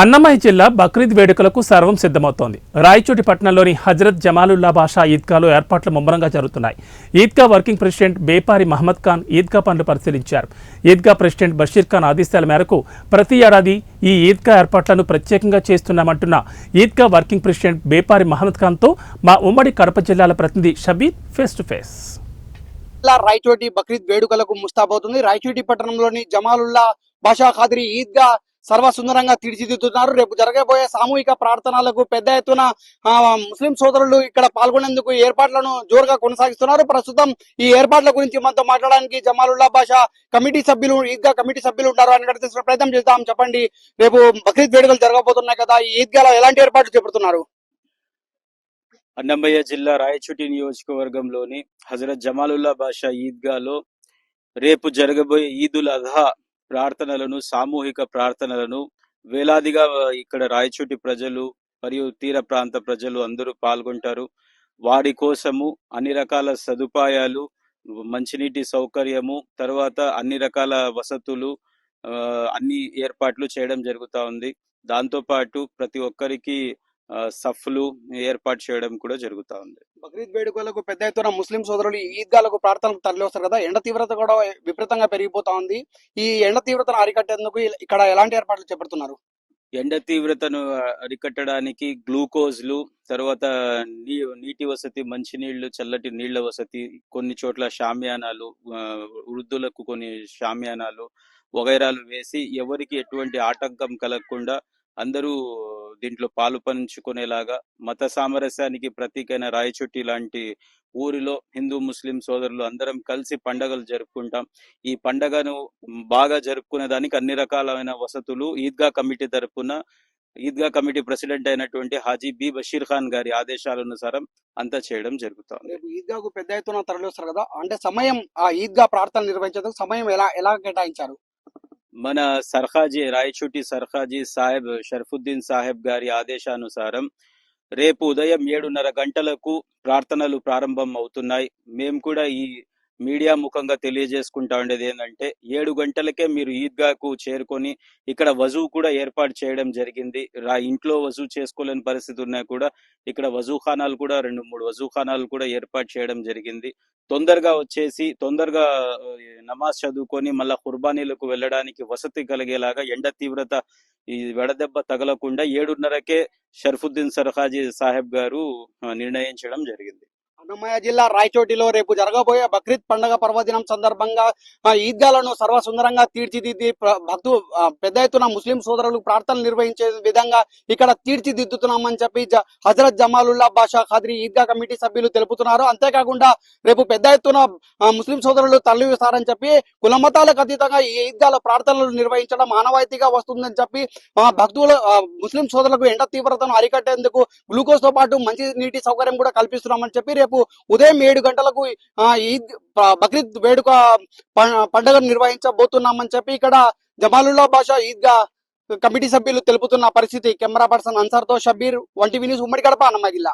అన్నమయ్య జిల్లా బక్రీద్ వేడుకలకు సర్వం సిద్ధమవుతోంది. రాయచోటి పట్టణంలోని హజరత్ జమాలుల్లా బాషా ఈద్గాలో ఏర్పాట్లు ముమ్మరంగా జరుగుతున్నాయి. ఈద్గా వర్కింగ్ ప్రెసిడెంట్ బేపారి మహమ్మద్ ఖాన్ ఈద్గా పనులు పరిశీలించారు. ఈద్గా ప్రెసిడెంట్ బషీర్ ఖాన్ ఆదేశాల మేరకు ప్రతి ఏడాది ఈ ఈద్గా ఏర్పాట్లను ప్రత్యేకంగా చేస్తున్నామంటున్న ఈద్గా వర్కింగ్ ప్రెసిడెంట్ బేపారి మహమ్మద్ ఖాన్తో మా ఉమ్మడి కడప జిల్లాల ప్రతినిధి షబీర్ ఫేస్ టు ఫేస్. జిల్లా రాయచోటి బక్రీద్ వేడుకలకు ముస్తాబవుతుంది. రాయచోటి పట్టణంలోని జమాలుల్లా బాషా ఖాద్రి ఈద్గా సర్వసుందరంగా తీర్చిదిద్దుతున్నారు. రేపు జరగబోయే సామూహిక ప్రార్థనలకు పెద్ద ఎత్తున ముస్లిం సోదరులు ఇక్కడ పాల్గొనేందుకు ఏర్పాట్లను జోరుగా కొనసాగిస్తున్నారు. ప్రస్తుతం ఈ ఏర్పాట్ల గురించి మనతో మాట్లాడడానికి జమాలుల్లా బాషా కమిటీ సభ్యులు ఈద్గా కమిటీ సభ్యులు ఉంటారు. అని తెలుసుకునే ప్రయత్నం చేద్దాం. చెప్పండి. రేపు బక్రీద్ వేడుకలు జరగబోతున్నాయి కదా ఈ ఈద్గాలో ఎలాంటి ఏర్పాట్లు చేపడుతున్నారు? అన్నమయ్య జిల్లా రాయచుటి నియోజకవర్గంలోని హజరత్ జమాలుల్లా బాషా ఈద్గాలో రేపు జరగబోయే ఈదుల్ అధా ప్రార్థనలను సామూహిక ప్రార్థనలను వేలాదిగా ఇక్కడ రాయచోటి ప్రజలు మరియు తీర ప్రాంత ప్రజలు అందరూ పాల్గొంటారు. వారి కోసము అన్ని రకాల సదుపాయాలు మంచినీటి సౌకర్యము తర్వాత అన్ని రకాల వసతులు ఆ, అన్ని ఏర్పాట్లు చేయడం జరుగుతా ఉంది. దాంతో పాటు ప్రతి ఒక్కరికి సఫ్లు ఏర్పాటు చేయడం కూడా జరుగుతా ఉంది. బక్రీద్ వేడుకలకు పెద్ద ఎత్తున ముస్లిం సోదరులు ఈద్గాలకు ప్రార్థనలకు తరలి వస్తారు కదా. ఎండ తీవ్రత కూడా విపరీతంగా పెరిగిపోతా ఉంది. ఈ ఎండ తీవ్రతను అరికట్టేందుకు ఇక్కడ ఎలాంటి ఏర్పాట్లు చేపడుతున్నారు? ఎండ తీవ్రతను అరికట్టడానికి గ్లూకోజ్లు తర్వాత నీ నీటి వసతి మంచినీళ్ళు చల్లటి నీళ్ళ వసతి కొన్ని చోట్ల షామ్యానాలు వృద్ధులకు కొన్ని షామ్యానాలు వగైరాలు వేసి ఎవరికి ఎటువంటి ఆటంకం కలగకుండా అందరూ దీంట్లో పాలు పంచుకునేలాగా మత సామరస్యానికి ప్రతీకైన రాయచుట్టి లాంటి ఊరిలో హిందూ ముస్లిం సోదరులు అందరం కలిసి పండగలు జరుపుకుంటాం. ఈ పండగను బాగా జరుపుకునే దానికి అన్ని రకాలైన వసతులు ఈద్గా కమిటీ తరపున ఈద్గా కమిటీ ప్రెసిడెంట్ అయినటువంటి హాజీ బి బషీర్ ఖాన్ గారి ఆదేశాలనుసారం అంతా చేయడం జరుగుతుంది. రేపు ఈద్గాకు పెద్ద ఎత్తున తరలి వస్తారు కదా అంటే సమయం ఆ ఈద్గా ప్రార్థన నిర్వహించేందుకు సమయం ఎలా ఎలా కేటాయించారు? మన సర్ఖాజీ రాయచూటి సర్ఖాజీ సాహెబ్ షర్ఫుద్దీన్ సాహెబ్ గారి ఆదేశానుసారం రేపు ఉదయం ఏడున్నర గంటలకు ప్రార్థనలు ప్రారంభం అవుతున్నాయి మేము కూడా ఈ మీడియా ముఖంగా తెలియజేసుకుంటా ఉండేది ఏంటంటే ఏడు గంటలకే మీరు ఈద్గాకు చేరుకొని ఇక్కడ వజూ కూడా ఏర్పాటు చేయడం జరిగింది. రా ఇంట్లో వజూ చేసుకోలేని పరిస్థితి ఉన్నా కూడా ఇక్కడ వజూఖానాలు కూడా రెండు మూడు వజూఖానాలు కూడా ఏర్పాటు చేయడం జరిగింది. తొందరగా వచ్చేసి తొందరగా నమాజ్ చదువుకొని మళ్ళా కుర్బానీలకు వెళ్ళడానికి వసతి కలిగేలాగా ఎండ తీవ్రత ఈ వెడదెబ్బ తగలకుండా ఏడున్నరకే షర్ఫుద్దీన్ సర్హాజీ సాహెబ్ గారు నిర్ణయించడం జరిగింది. అన్నమయ్య జిల్లా రాయచోటిలో రేపు జరగబోయే బక్రీద్ పండగ పర్వదినం సందర్భంగా ఈద్గాలను సర్వసుందరంగా తీర్చిదిద్ది భక్తు పెద్ద ఎత్తున ముస్లిం సోదరులు ప్రార్థనలు నిర్వహించే విధంగా ఇక్కడ తీర్చిదిద్దుతున్నామని చెప్పి జ- హజరత్ జమాలుల్లా బాషా ఖాద్రి ఈద్గా కమిటీ సభ్యులు తెలుపుతున్నారు. అంతేకాకుండా రేపు పెద్ద ఎత్తున ముస్లిం సోదరులు తరలిస్తారని చెప్పి కులమతాలకు అతీతంగా ఈ ఈద్గాల ప్రార్థనలు నిర్వహించడం మానవాయితీగా వస్తుందని చెప్పి ఆ, ముస్లిం సోదరులకు ఎండ తీవ్రతను అరికట్టేందుకు గ్లూకోజ్తో పాటు మంచి నీటి సౌకర్యం కూడా కల్పిస్తున్నామని చెప్పి రేపు ఉదయం ఏడు గంటలకు ఈద్ బక్రీద్ వేడుక ప- పండుగ నిర్వహించబోతున్నామని చెప్పి ఇక్కడ జమాలుల్లా బాషా ఈద్గా కమిటీ సభ్యులు తెలుపుతున్న పరిస్థితి. కెమెరా పర్సన్ అన్సార్తో షబీర్ వంటి న్యూస్ ఉమ్మడి కడప అన్నమగిల్లా.